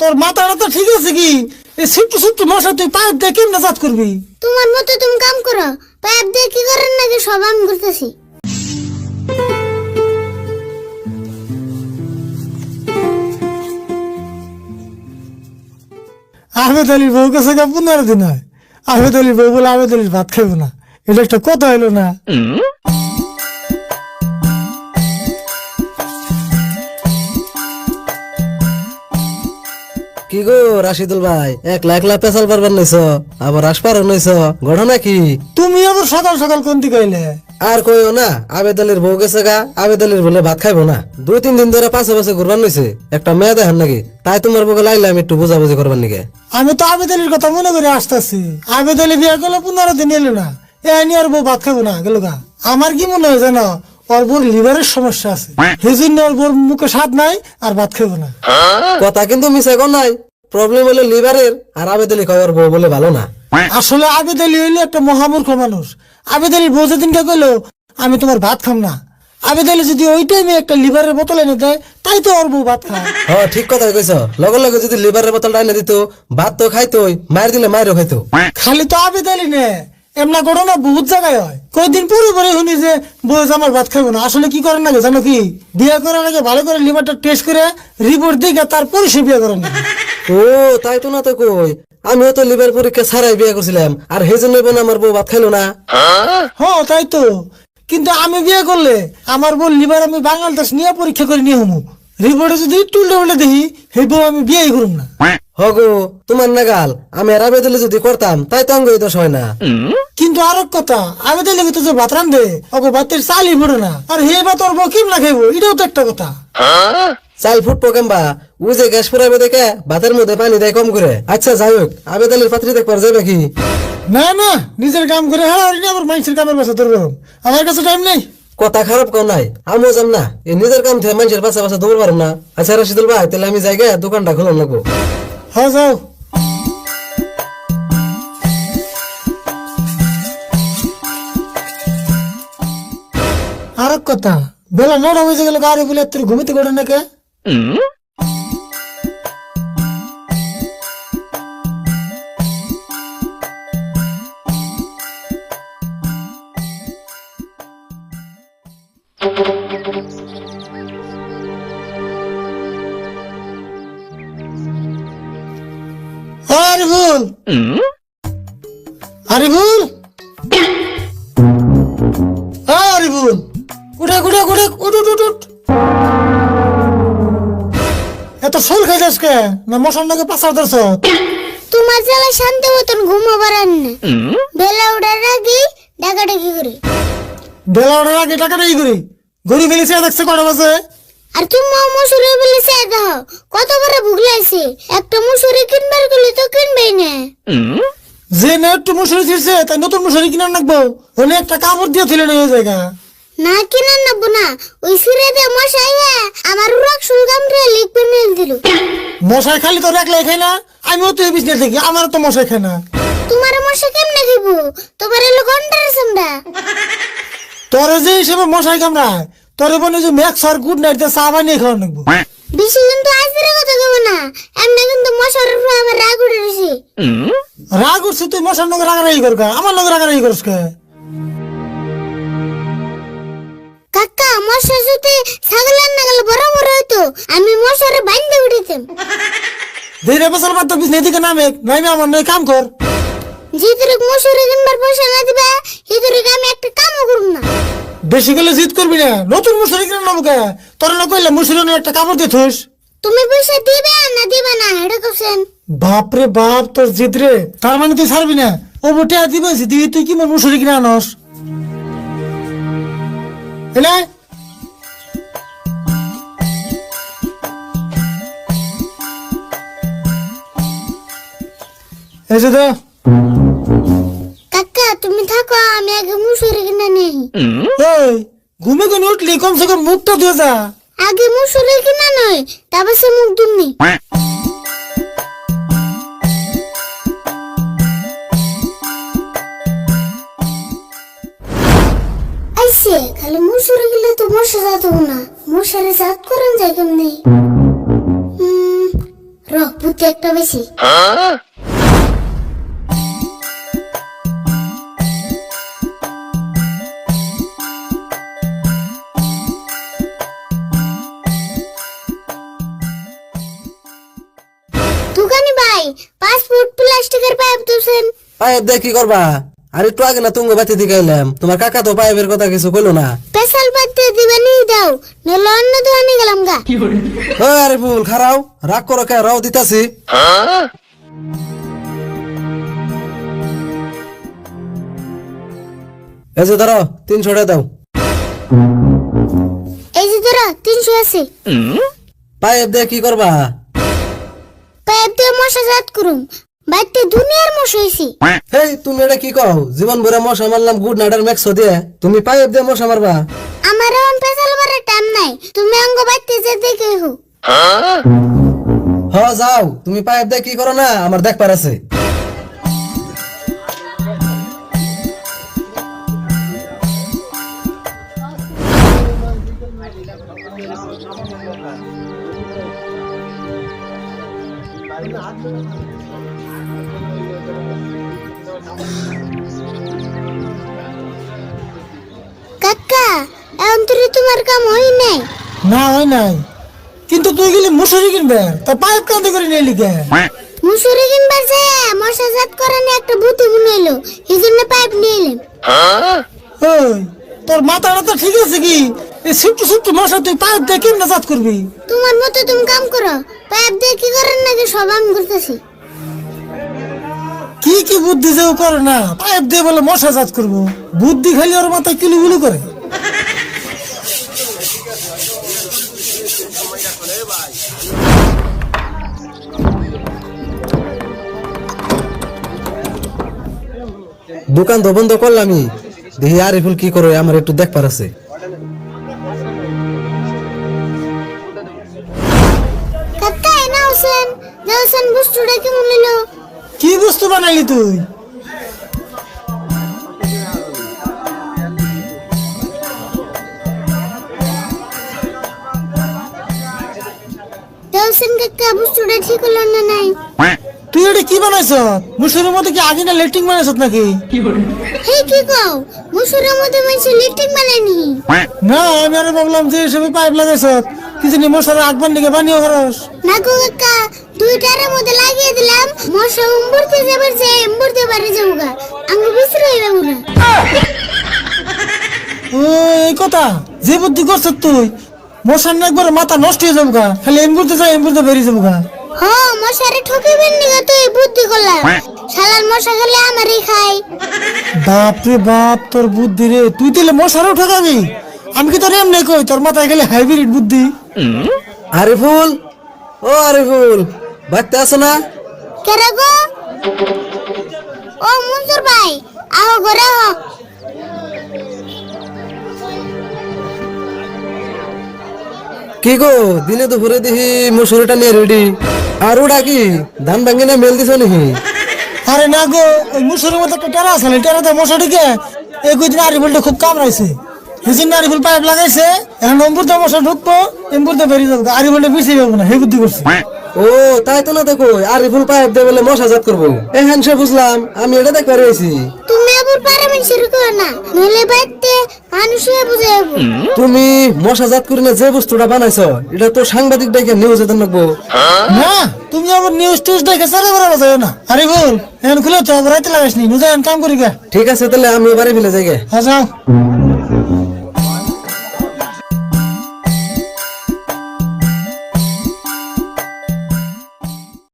তোর মাথাটা তো ঠিক আছে কি? এই ছোট্ট ছোট্ট মশা তুই পাইপ দিয়ে কেমনে জাত করবি? তোমার মতো তুমি কাম করো। পাইপ দিয়ে কি করেন নাকি সব আমি করতেছি। আহমেদ আলীর বউ কাছে গা পনেরো দিন হয়। আহমেদ আলীর বউ বলে আহমেদ আলীর ভাত খাইব না। এটা একটা কথা হইল না। কি গো রাশিদুল ভাই? একলা একলা পেশাল পারবার নইছ আবার আসপার নইছ ঘটনা কি তুমি আবার সকাল সকাল কোনটি কইলে? আর কইও না আবেদ আলীর বউ গেছে গা আবেদ আলীর বলে ভাত খাইবো না। দুই তিন দিন ধরে পাশে পাশে ঘুরবার নইছে একটা মেয়ে দেখেন নাকি তাই তোমার বউকে লাইলাম একটু বুঝাবুঝি করবার নিকে আমি তো আবেদ আলীর কথা মনে করে আসতেছি। আবেদ আলী বিয়ে করলে পনেরো দিন এলো না এ আনি আর বউ ভাত খাব না গেল গা। আমার কি মনে হয় জানো ওর বোর লিভারের সমস্যা আছে। সেই জন্য ওর বোর মুখে স্বাদ নাই আর ভাত খাব না। কথা কিন্তু মিশে নাই। প্রবলেম হলো লিভারের আর আবেদ আলী খাওয়ার বউ বলে ভালো না। আসলে আবেদ আলী হইল একটা মহামূর্খ মানুষ। আবেদ আলীর বউ যেদিনকে কইলো আমি তোমার ভাত খাম না। আবেদ আলী যদি ওই টাইমে একটা লিভারের বোতল এনে দেয় তাই তো ওর বউ ভাত খায়। হ ঠিক কথা কইছ। লগে লগে যদি লিভারের বোতলটা এনে দিত ভাত তো খাইতোই মার দিলে মায়েরও খাইতো। খালি তো আবেদ আলী নে। এমনা ঘটনা বহুত জায়গায় হয়। কয়েকদিন পরে পরে শুনি যে যে আমার ভাত খাব না। আসলে কি করেন না জানো কি? বিয়ে করার আগে ভালো করে লিভারটা টেস্ট করে রিপোর্ট দিকে তারপরে সে বিয়ে করেন না ও তাই তো না তো কই। আমিও তো লিভার পরীক্ষা ছাড়াই বিয়ে করছিলাম আর সেই জন্য আমার বউ ভাত খাইলো না। হ্যাঁ? তাই তো। কিন্তু আমি বিয়ে করলে আমার বউ লিভার আমি বাংলাদেশ নিয়ে পরীক্ষা করে নিয়ে হমু। রিপোর্টে যদি টুলটে উল্টে দেখি সেই বউ আমি বিয়েই করুম না। হগো তোমার নাগাল আমি আর আবেদলে যদি করতাম তাই তো অঙ্গ দোষ হয় না। কিন্তু আর এক কথা আমি তো লেগে তো যে ভাত রান্ধে ওকে ভাতের চালই পড়ে না। আর হে ভাত ওর বউ কেমন খাইবো এটাও তো একটা কথা। চাল ফুটবো কেমবা ও যে গ্যাস ফুরাবে দেখে ভাতের মধ্যে পানি দেয় কম করে। আচ্ছা যাই হোক আবেদলের পাত্রী দেখবার যাবে কি না না নিজের কাম করে হ্যাঁ আবার মানুষের কামের পাশে ধরবে আমার কাছে টাইম নেই। কথা খারাপ কেউ নাই আমিও যাম না। এই নিজের কাম থেকে মানুষের পাশে পাশে দৌড় পারম না। আচ্ছা রশিদুল ভাই তাহলে আমি যাই গে, দোকানটা খুলাম লাগবো। হ্যাঁ যাও। আর কথা বেলা নটা বেজে গেল গাড়ি বলে তোর ঘুমিতে করে নাকি? আরে ভুল আরে ভুল আরে ভুল উঠে উঠে উঠে উঠ উঠ উঠ উঠ। এত সোল খাই যাস কে? না মশার নাকি ধরছ? তোমার জ্বালা শান্ত মতন ঘুমাবার আর না। বেলা উঠার আগে ডাকাডাকি করে। বেলা ওঠার আগে ই করি? ফেলেছে দেখছে কটা বাজে? আর তুমি মশুরি বলে সে দাও কত বড় একটা মশুরি কিনবার গেলে তো কিনবেই না। যে না একটু মশুরি ছিড়ছে তাই নতুন মশুরি কিনার নাকবো। ওনে একটা কাপড় দিয়ে ছিল না ওই জায়গা। না কিনার নেব না ওই সিরে দিয়ে মশাইয়া আমার রক সুলগাম রে লিখবে নিল দিল। মশাই খালি তো রাখলে খাই না আমিও তো এই বিজনেস দেখি আমার তো মশাই খাই না। তোমার মশা কেমনে খাইবো? তোমার এলো ঘণ্টার সামরা তোরে যে হিসেবে মশাই কামড়ায় তোরে বলে যে ম্যাক্স আর গুড নাইট চা বানিয়ে খাওয়া নাকবো বেশি কিন্তু আজকের কথা কব না এমনি কিন্তু মশার উপরে আমার রাগ উঠে রয়েছে। রাগ উঠছে তুই মশার নগর রাগারাগি করকা আমার নগর রাগারাগি করস কে? কাকা মশা যদি ছাগলের নাগাল বড় বড় হইতো। আমি মশারে বান্ধে উঠেতাম। ধীরে বছর বাদ তো বিজনেস দিকে নামে নামে আমার নয় কাম কর। জিতরে মশুরি কিনবার পয়সা না দিবা হিতরে আমি একটা কামও করব না। বেশি গেলে জিত করবি না নতুন মুসুরি কিনে নেব কে? তোর না কইলে নিয়ে একটা কাপড় দিয়ে থুস। তুমি পয়সা দিবে না দিবে না এটা কোসেন বাপ রে বাপ তোর জিত রে। তার মানে তুই ছাড়বি না। ও বটে দিবে দিবি তুই কি মুসুরি কিনে আনস? এলে এসে দে। কাকা তুমি থাকো আমি আগে মুসুরি কিনে নেই। এই ঘুমে কোন উঠলি কমসে কম মুখটা ধুয়ে যা। আগে মুসুরি কিনা নয় তারপর সে মুখ দুমনি আইসে খালি মুসুরি গেলে তো মশা যাত না। মশারে জাত করেন যায় কেমনি হুম, র বুদ্ধি একটা বেশি। দোকানি ভাই ফুট প্লাস্টিকের পাইপ তুলছেন। পাইপ দিয়ে কি করবা? আর একটু আগে না তুঙ্গ বাতি দিকে এলাম। তোমার কাকা তো পাইপের কথা কিছু কইলো না। স্পেশাল পাত্রে দিবেন দাও নইলে অন্য দোকানে গেলাম গা। ও আরে ফুল খারাও। রাগ করো কে রাও দিতাছি। এই যে ধরো তিনশো টাকা দাও। এই যে ধরো তিনশো আছে। পাইপ দিয়ে কি করবা? পাইপ দিয়ে মশা জাত করুম। বাড়িতে দুনিয়ার মশা হয়েছি হেই তুমি এটা কি কও? জীবন ভরে মশা গুড নাইটার ম্যাক্স দিয়ে। তুমি পাইপ দিয়ে মশা মারবা। আমার পেশাল বারের টাইম নাই। তুমি অঙ্গ বাড়তে যেতে কেউ হ। যাও। তুমি পাইপ দিয়ে কি করো না? আমার দেখবার আছে। এখন তোমার কাম হই নাই। না হয় নাই। কিন্তু তুই গেলি মুসুরি কিনবে তা পাইপ কাঁদে করে নিয়ে লিখে মুসুরি কিনবার যে মশা জাত করানি একটা বুদ্ধি মনে এলো এই জন্য পাইপ নিয়ে এলাম তোর মাথাটা তো ঠিক আছে কি? এই ছোট্ট ছোট্ট মশা তুই পাইপ দিয়ে কেমনে জাত করবি? তোমার মতো তুমি কাম করো পাইপ দিয়ে কি করেন নাকি সব আমি করতেছি। কি কি বুদ্ধি যে করে না পাইপ দিয়ে বলে মশা জাত করব। বুদ্ধি খালি ওর মাথায় কিলু কিলু দোকান তো বন্ধ করলামই। দেখি আরিফুল কি করে আমার একটু দেখবার আছে। কাকা এনা হোসেন যে হোসেন বুস্টুটা কেমন এলো কি বস্তু বানাইলি তুই? হোসেন কাকা বুস্টুটা ঠিক হলো না নাই? তুই এটা কি বানাইছ? মুসুরের মধ্যে কি আগে না লেটিং বানাইছ নাকি? হে কি কও? মুসুরের মধ্যে মানুষ লিপটিক বানায়নি? না আমি আরও ভাবলাম যে এসবে পাইপ লাগাইছ কিছু নি মশার আগবার দিকে বানিয়ে খরচ না গো কাকা দুইটার মধ্যে লাগিয়ে দিলাম। মশা উম্বুরতে যাবার যে উম্বুরতে বাড়ি যাব গা আমি বিশ্রে যাব না। ও এই কথা। যে বুদ্ধি করছ তুই মশার একবার মাথা নষ্ট হয়ে যাব গা খালি এমবুরতে যাই এমবুরতে বেরিয়ে যাব গা হ মশারে ঠকিবেন নিগা তো এই বুদ্ধি করলাম। শালার মশা খেলে আমারই খাই বাপ রে বাপ তোর বুদ্ধি রে। তুই তাহলে মশারও ঠকাবি? আমি কি তোর এমনি কই? তোর মাথায় গেলে হাইব্রিড বুদ্ধি। আরিফুল ও আরিফুল বাড়তে আছো না? কেরা গো? ও মনসুর ভাই আহ ঘরে আহ। কি গো দিনে দুপুরে দেখি মুসুরিটা নিয়ে রেডি আর ওটা কি ধান ভাঙ্গি না মেল দিছ নাকি? আরে না গো ওই মুসুরের মতো একটা টেরা আছে না? টেরাতে মশা ঢুকে এই কদিন আরিফুলটা খুব কামড়াইছে সেদিন আরিফুল পাইপ লাগাইছে এখন অম্বুরতে মশা ঢুকবো এম্বুরতে বেরিয়ে যাব আরিফুলটা পিছিয়ে যাব না হে বুদ্ধি করছে ও তাই তো না দেখো আরিফুল পাইপ দিয়ে বলে মশা জাত করব এখান সে বুঝলাম আমি এটা দেখবার রয়েছি তুমি পারামেন শুরু করো না নইলে বাইতে মানুষ হয়ে বুঝে যাব। তুমি মশা জাত করে যে বস্তুটা বানাইছ এটা তো সাংবাদিক ডাইকে নিউজে দেন লাগবো না তুমি আবার নিউজ টিউজ দেখে সারা বেড়া বাজায় না। আরিফুল এখন খুলে তো আবার রাইতে লাগাইস নি কাম করি গে ঠিক আছে তাহলে আমি এবারে ফেলে যাই গে। হ্যাঁ যাও।